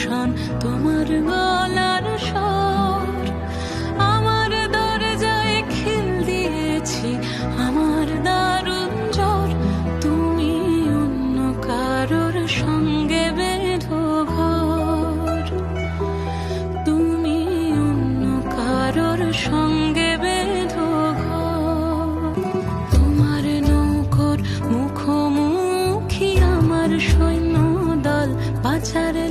শান তোমার গলার স্বর। আমার দরজায় খিল দিয়েছি, আমার দারুণ জ্বর। তুমি অন্য কারোর সঙ্গে বেঁধো ঘর। তুমি অন্য কারোর সঙ্গে বেঁধো ঘর। তোমার নৌকর মুখোমুখি আমার সৈন্য দল বাজারে